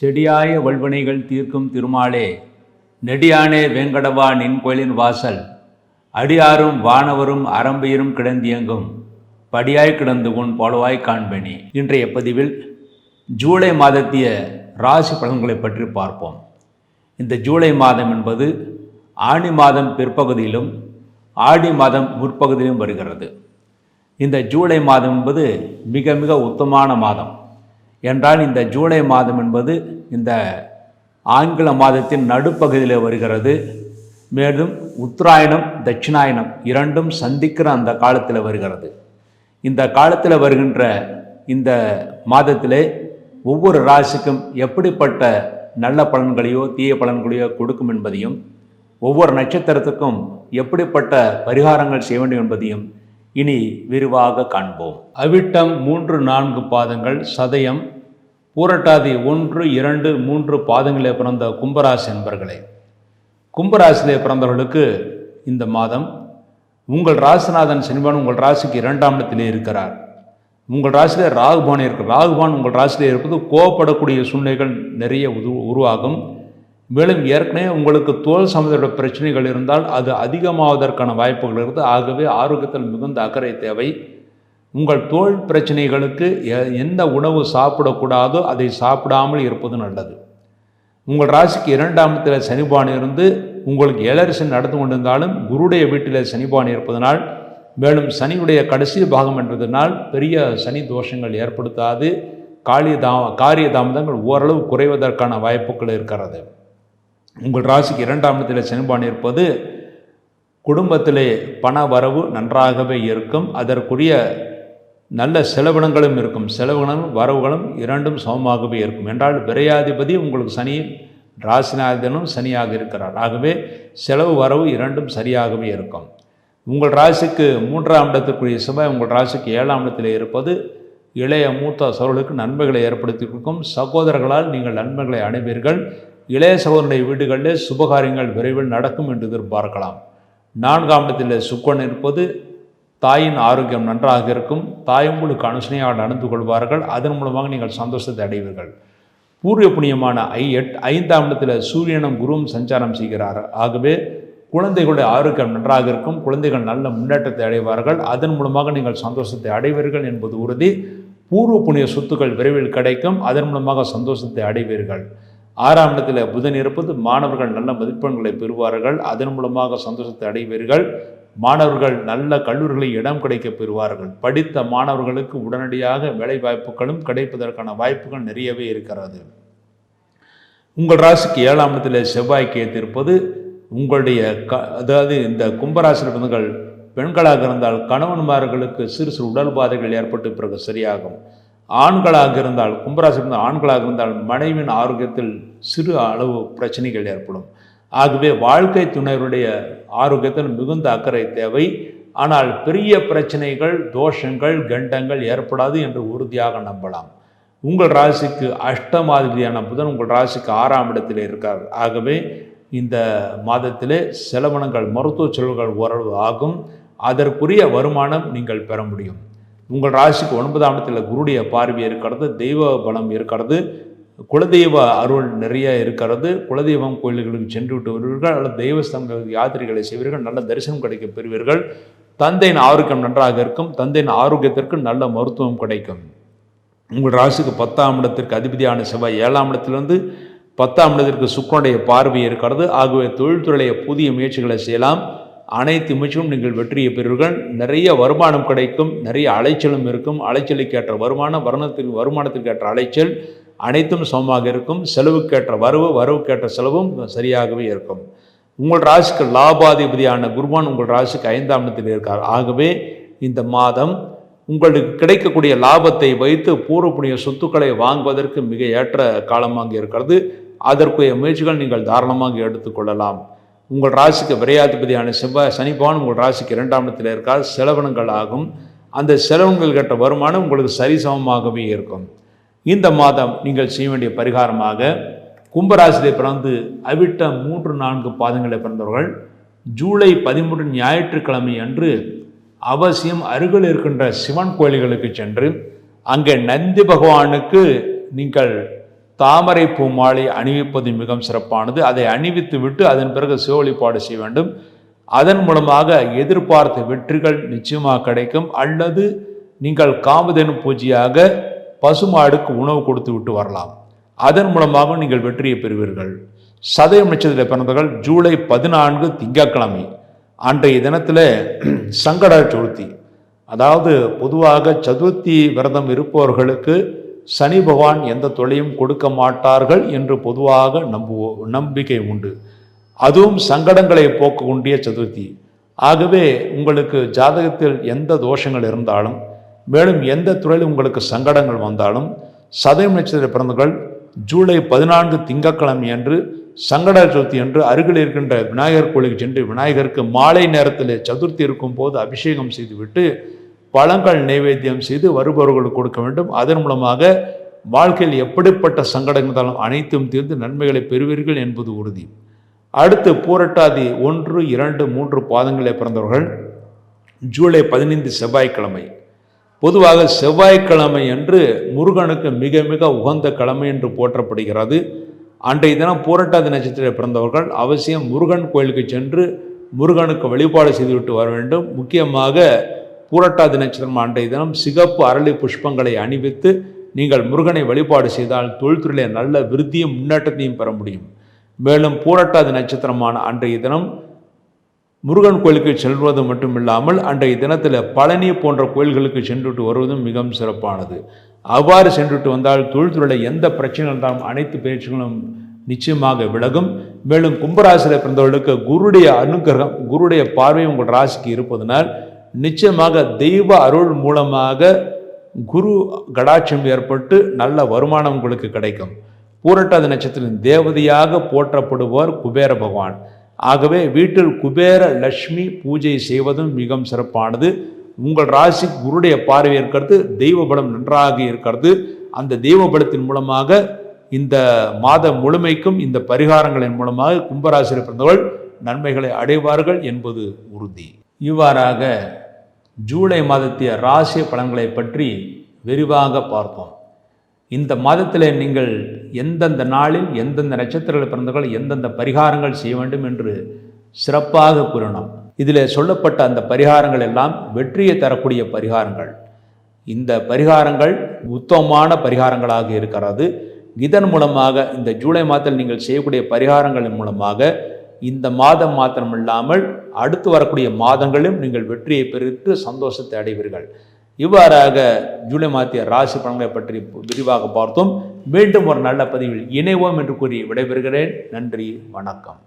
செடியாய வல்வினைகள் தீர்க்கும் திருமாலே நெடியானே வேங்கடவா நின் கோயிலின் வாசல். அடியாரும் வானவரும் அரம்பையரும் கிடந்தியங்கும். படியாய் கிடந்து உன் போலவாய் காண்பனி. இன்றைய பதிவில் ஜூலை மாதத்திய ராசி பலன்களை பற்றி பார்ப்போம். இந்த ஜூலை மாதம் என்பது ஆணி மாதம் பிற்பகுதியிலும் ஆடி மாதம் முற்பகுதியிலும் வருகிறது. இந்த ஜூலை மாதம் என்பது மிக மிக உத்தமான மாதம். என்றால் இந்த ஜூலை மாதம் என்பது இந்த ஆங்கில மாதத்தின் நடுப்பகுதியில் வருகிறது. மேலும் உத்தராயணம் தட்சிணாயணம் இரண்டும் சந்திக்கிற அந்த காலத்தில் வருகிறது. இந்த காலத்தில் வருகின்ற இந்த மாதத்திலே ஒவ்வொரு ராசிக்கும் எப்படிப்பட்ட நல்ல பலன்களையோ தீய பலன்களையோ கொடுக்கும் என்பதையும் ஒவ்வொரு நட்சத்திரத்துக்கும் எப்படிப்பட்ட பரிகாரங்கள் செய்ய வேண்டும் என்பதையும் இனி விரிவாக காண்போம். அவிட்டம் மூன்று நான்கு பாதங்கள் சதயம் பூரட்டாதி ஒன்று இரண்டு மூன்று பாதங்களே பிறந்த கும்பராசி என்பர்களே கும்பராசியிலே பிறந்தவர்களுக்கு இந்த மாதம் உங்கள் ராசிநாதன் சனிபான் உங்கள் ராசிக்கு இரண்டாம் இடத்திலே இருக்கிறார். உங்கள் ராசியிலே ராகுபான் இருக்கு ராகுபான் உங்கள் ராசியிலே இருப்பது கோவப்படக்கூடிய சூழ்நிலைகள் நிறைய உரு உருவாகும். மேலும் ஏற்கனவே உங்களுக்கு தோல் சம்பந்தப்பட்ட பிரச்சனைகள் இருந்தால் அது அதிகமாவதற்கான வாய்ப்புகள் இருக்குது ஆகவே ஆரோக்கியத்தில் மிகுந்த அக்கறை தேவை. உங்கள் தோல் பிரச்சனைகளுக்கு எ- எந்த உணவு சாப்பிடக்கூடாதோ அதை சாப்பிடாமல் இருப்பது நல்லது. உங்கள் ராசிக்கு இரண்டாம் இடத்துல சனிபான் இருந்து உங்களுக்கு ஏழரசன் நடந்து கொண்டிருந்தாலும் குருடைய வீட்டில் சனிபான் இருப்பதனால் மேலும் சனியுடைய கடைசி பாகம் என்றதனால் பெரிய சனி தோஷங்கள் ஏற்படுத்தாது. காரிய தாம காரிய தாமதங்கள் ஓரளவு குறைவதற்கான வாய்ப்புகள் இருக்கிறது. உங்கள் ராசிக்கு இரண்டாம் இடத்தில் சனிபான் இருப்பது குடும்பத்திலே பண வரவு நன்றாகவே இருக்கும். அதற்குரிய நல்ல செலவினங்களும் இருக்கும். செலவினங்களும் வரவுகளும் இரண்டும் சமமாகவே இருக்கும். என்றால் விரையாதிபதி உங்களுக்கு சனி ராசிநாதனும் சனியாக இருக்கிறார். ஆகவே செலவு வரவு இரண்டும் சரியாகவே இருக்கும். உங்கள் ராசிக்கு மூன்றாம் இடத்துக்குரிய செவ்வாய் உங்கள் ராசிக்கு ஏழாம் இடத்தில் இருப்பது இளைய மூத்த சோழர்களுக்கு நன்மைகளை ஏற்படுத்தி கொடுக்கும். சகோதரர்களால் நீங்கள் நன்மைகளை அடைவீர்கள். இளைய சகோதரனுடைய வீடுகளிலே சுபகாரியங்கள் விரைவில் நடக்கும் என்று எதிர்பார்க்கலாம். நான்காம் இடத்தில் சுக்கன் இருப்பது தாயின் ஆரோக்கியம் நன்றாக இருக்கும். தாய் உங்களுக்கு அனுசனையாக நடந்து கொள்வார்கள். அதன் மூலமாக நீங்கள் சந்தோஷத்தை அடைவீர்கள். பூர்வ புண்ணியமான ஐ எட் ஐந்தாம் இடத்தில் சூரியனும் குருவும் சஞ்சாரம் செய்கிறார். ஆகவே குழந்தைகளுடைய ஆரோக்கியம் நன்றாக இருக்கும். குழந்தைகள் நல்ல முன்னேற்றத்தை அடைவார்கள். அதன் மூலமாக நீங்கள் சந்தோஷத்தை அடைவீர்கள் என்பது உறுதி. பூர்வ புண்ணிய சொத்துக்கள் விரைவில் கிடைக்கும். அதன் மூலமாக சந்தோஷத்தை அடைவீர்கள். ஆறாம் இடத்தில் புதன் இருப்பது மாணவர்கள் நல்ல மதிப்பெண்களை பெறுவார்கள். அதன் மூலமாக சந்தோஷத்தை அடைவீர்கள். மாணவர்கள் நல்ல கல்லூரிகளில் இடம் கிடைக்க பெறுவார்கள். படித்த மாணவர்களுக்கு உடனடியாக வேலை வாய்ப்புகளும் கிடைப்பதற்கான வாய்ப்புகள் நிறையவே இருக்கிறது. உங்கள் ராசிக்கு ஏழாம் இடத்தில் செவ்வாய் கேத்து இருப்பது உங்களுடைய க அதாவது இந்த கும்பராசி பிறந்தங்கள் பெண்களாக இருந்தால் கணவன்மார்களுக்கு சிறு சிறு உடல் பாதைகள் ஏற்பட்டு பிறகு சரியாகும். ஆண்களாக இருந்தால் கும்பராசி இருந்த ஆண்களாக இருந்தால் மனைவியின் ஆரோக்கியத்தில் சிறு அளவு பிரச்சனைகள் ஏற்படும். ஆகவே வாழ்க்கை துணைவருடைய ஆரோக்கியத்தில் மிகுந்த அக்கறை தேவை. ஆனால் பெரிய பிரச்சனைகள் தோஷங்கள் கண்டங்கள் ஏற்படாது என்று உறுதியாக நம்பலாம். உங்கள் ராசிக்கு அஷ்டமாதிபதியான புதன் உங்கள் ராசிக்கு ஆறாம் இடத்தில் இருக்கார். ஆகவே இந்த மாதத்திலே செலவினங்கள் மருத்துவ செலவுகள் ஓரளவு ஆகும். அதற்குரிய வருமானம் நீங்கள் பெற முடியும். உங்கள் ராசிக்கு ஒன்பதாம் இடத்தில் குருடைய பார்வை இருக்கிறது தெய்வ பலம் இருக்கிறது. குலதெய்வ அருள் நிறைய இருக்கிறது. குலதெய்வம் கோயில்களுக்கு சென்று விட்டு வருவீர்கள் அல்லது தெய்வஸ்தங்களுக்கு யாத்திரைகளை செய்வீர்கள். நல்ல தரிசனம் கிடைக்க பெறுவீர்கள். தந்தையின் ஆரோக்கியம் நன்றாக இருக்கும். தந்தையின் ஆரோக்கியத்திற்கு நல்ல மருத்துவம் கிடைக்கும். உங்கள் ராசிக்கு பத்தாம் இடத்திற்கு அதிபதியான செவ்வாய் ஏழாம் இடத்திலிருந்து பத்தாம் இடத்திற்கு சுக்கனுடைய பார்வை இருக்கிறது. ஆகவே தொழில்துறைய புதிய முயற்சிகளை செய்யலாம். அனைத்து முயற்சிகளும் நீங்கள் வெற்றியை பெறுவீர்கள். நிறைய வருமானம் கிடைக்கும். நிறைய அலைச்சலும் இருக்கும். அலைச்சலுக்கேற்ற வருமானம் வருணத்திற்கு வருமானத்திற்கு ஏற்ற அலைச்சல் அனைத்தும் சமமாக இருக்கும். செலவுக்கேற்ற வரவு வரவுக்கேற்ற செலவும் சரியாகவே இருக்கும். உங்கள் ராசிக்கு லாபாதிபதியான குருவான் உங்கள் ராசிக்கு ஐந்தாம் இடத்தில் இருக்கார். ஆகவே இந்த மாதம் உங்களுக்கு கிடைக்கக்கூடிய லாபத்தை வைத்து பூர்வ சொத்துக்களை வாங்குவதற்கு மிக ஏற்ற காலமாக இருக்கிறது. அதற்குரிய முயற்சிகள் நீங்கள் தாராளமாக எடுத்துக்கொள்ளலாம் உங்கள் ராசிக்கு விரையாதிபதியான செவ்வாய் சனிபான் உங்கள் ராசிக்கு இரண்டாம் இடத்தில் இருக்கார். செலவினங்கள் ஆகும். அந்த செலவுகள் கட்ட வருமானம் உங்களுக்கு சரிசமமாகவே இருக்கும். இந்த மாதம் நீங்கள் செய்ய வேண்டிய பரிகாரமாக கும்பராசியிலே பிறந்து அவிட்ட மூன்று நான்கு பாதங்களை பிறந்தவர்கள் ஜூலை பதிமூன்று ஞாயிற்றுக்கிழமை அன்று அவசியம் அருகில் இருக்கின்ற சிவன் கோயில்களுக்கு சென்று அங்கே நந்தி பகவானுக்கு நீங்கள் தாமரை பூ மாலை அணிவிப்பது மிகவும் சிறப்பானது. அதை அணிவித்து விட்டு அதன் பிறகு சிவ வழிபாடு செய்ய வேண்டும். அதன் மூலமாக எதிர்பார்த்த வெற்றிகள் நிச்சயமாக கிடைக்கும். அல்லது நீங்கள் காமதேனு பூஜையாக பசுமாடுக்கு உணவு கொடுத்து விட்டு வரலாம். அதன் மூலமாக நீங்கள் வெற்றியை பெறுவீர்கள். சதயம் நட்சத்திர பிறந்தவர்கள் ஜூலை பதினான்கு திங்கட்கிழமை அன்றைய தினத்தில் சங்கட சதுர்த்தி. அதாவது பொதுவாக சதுர்த்தி விரதம் இருப்பவர்களுக்கு சனி பகவான் எந்த தொல்லையும் கொடுக்க மாட்டார்கள் என்று பொதுவாக நம்புவோ நம்பிக்கை உண்டு. அதுவும் சங்கடங்களை போக்கக்கூடிய சதுர்த்தி. ஆகவே உங்களுக்கு ஜாதகத்தில் எந்த தோஷங்கள் இருந்தாலும் மேலும் எந்த துறையில் உங்களுக்கு சங்கடங்கள் வந்தாலும் சதயம் நட்சத்திர பிறந்தவர்கள் ஜூலை பதினான்கு திங்கட்கிழமை அன்று சங்கட சதுர்த்தி என்று அருகில் இருக்கின்ற விநாயகர் கோயிலுக்கு சென்று விநாயகருக்கு மாலை நேரத்தில் சதுர்த்தி இருக்கும் போது அபிஷேகம் செய்துவிட்டு பழங்கள் நைவேத்தியம் செய்து வருபவர்களுக்கு கொடுக்க வேண்டும். அதன் மூலமாக வாழ்க்கையில் எப்படிப்பட்ட சங்கடங்களும் அனைத்தும் தீர்ந்து நன்மைகளை பெறுவீர்கள் என்பது உறுதி. அடுத்து பூரட்டாதி ஒன்று இரண்டு மூன்று பாதங்களை பிறந்தவர்கள் ஜூலை பதினைந்து செவ்வாய்க்கிழமை. பொதுவாக செவ்வாய்க்கிழமை என்று முருகனுக்கு மிக மிக உகந்த கிழமை என்று போற்றப்படுகிறது. அன்றைய தினம் பூரட்டாதி நட்சத்திரத்தில் பிறந்தவர்கள் அவசியம் முருகன் கோயிலுக்கு சென்று முருகனுக்கு வழிபாடு செய்துவிட்டு வர வேண்டும். முக்கியமாக பூரட்டாதி நட்சத்திரம் அன்றைய தினம் சிகப்பு அரளி புஷ்பங்களை அணிவித்து நீங்கள் முருகனை வழிபாடு செய்தால் தொழில்துறையிலே நல்ல விருத்தியும் முன்னேற்றத்தையும் பெற முடியும். மேலும் பூரட்டாதி நட்சத்திரமான அன்றைய தினம் முருகன் கோயிலுக்கு செல்வது மட்டுமில்லாமல் அன்றைய தினத்தில் பழனி போன்ற கோயில்களுக்கு சென்றுட்டு வருவதும் மிகவும் சிறப்பானது. அவ்வாறு சென்றுட்டு வந்தால் தொழில்துறையில் எந்த பிரச்சனை இருந்தாலும் அனைத்து பயிற்சிகளும் நிச்சயமாக விலகும். மேலும் கும்பராசியில் பிறந்தவர்களுக்கு குருடைய அனுகிரகம் குருடைய பார்வை உங்கள் ராசிக்கு இருப்பதனால் நிச்சயமாக தெய்வ அருள் மூலமாக குரு கடாட்சம் ஏற்பட்டு நல்ல வருமானம் உங்களுக்கு கிடைக்கும். பூரட்டாதி நட்சத்திரத்தின் தேவதையாக போற்றப்படுவார் குபேர பகவான். ஆகவே வீட்டில் குபேர லக்ஷ்மி பூஜை செய்வதும் மிகவும் சிறப்பானது. உங்கள் ராசி குருடைய பார்வை இருக்கிறது தெய்வ பலம் நன்றாக இருக்கிறது அந்த தெய்வ பலத்தின் மூலமாக இந்த மாதம் முழுமைக்கும் இந்த பரிகாரங்களின் மூலமாக கும்பராசியில் பிறந்தவர்கள் நன்மைகளை அடைவார்கள் என்பது உறுதி. இவ்வாறாக ஜூலை மாதத்திய ராசி பலன்களை பற்றி விரிவாக பார்ப்போம். இந்த மாதத்தில் நீங்கள் எந்தெந்த நாளில் எந்தெந்த நட்சத்திரங்கள் பிறந்தவர்கள் எந்தெந்த பரிகாரங்கள் செய்ய வேண்டும் என்று சிறப்பாக கூறினோம் இதில் சொல்லப்பட்ட அந்த பரிகாரங்கள் எல்லாம் வெற்றியை தரக்கூடிய பரிகாரங்கள். இந்த பரிகாரங்கள் உத்தமமான பரிகாரங்களாக இருக்கிறது. இதன் மூலமாக இந்த ஜூலை மாதத்தில் நீங்கள் செய்யக்கூடிய பரிகாரங்களின் மூலமாக இந்த மாதம் மாத்திரம் இல்லாமல் அடுத்து வரக்கூடிய மாதங்களிலும் நீங்கள் வெற்றியை பெற்று சந்தோஷத்தை அடைவீர்கள். இவ்வாறாக ஜூலை மாத்திய ராசி பலன்களை பற்றி விரிவாக பார்த்தோம். மீண்டும் ஒரு நல்ல பதிவில் இணைவோம் என்று கூறி விடைபெறுகிறேன். நன்றி வணக்கம்.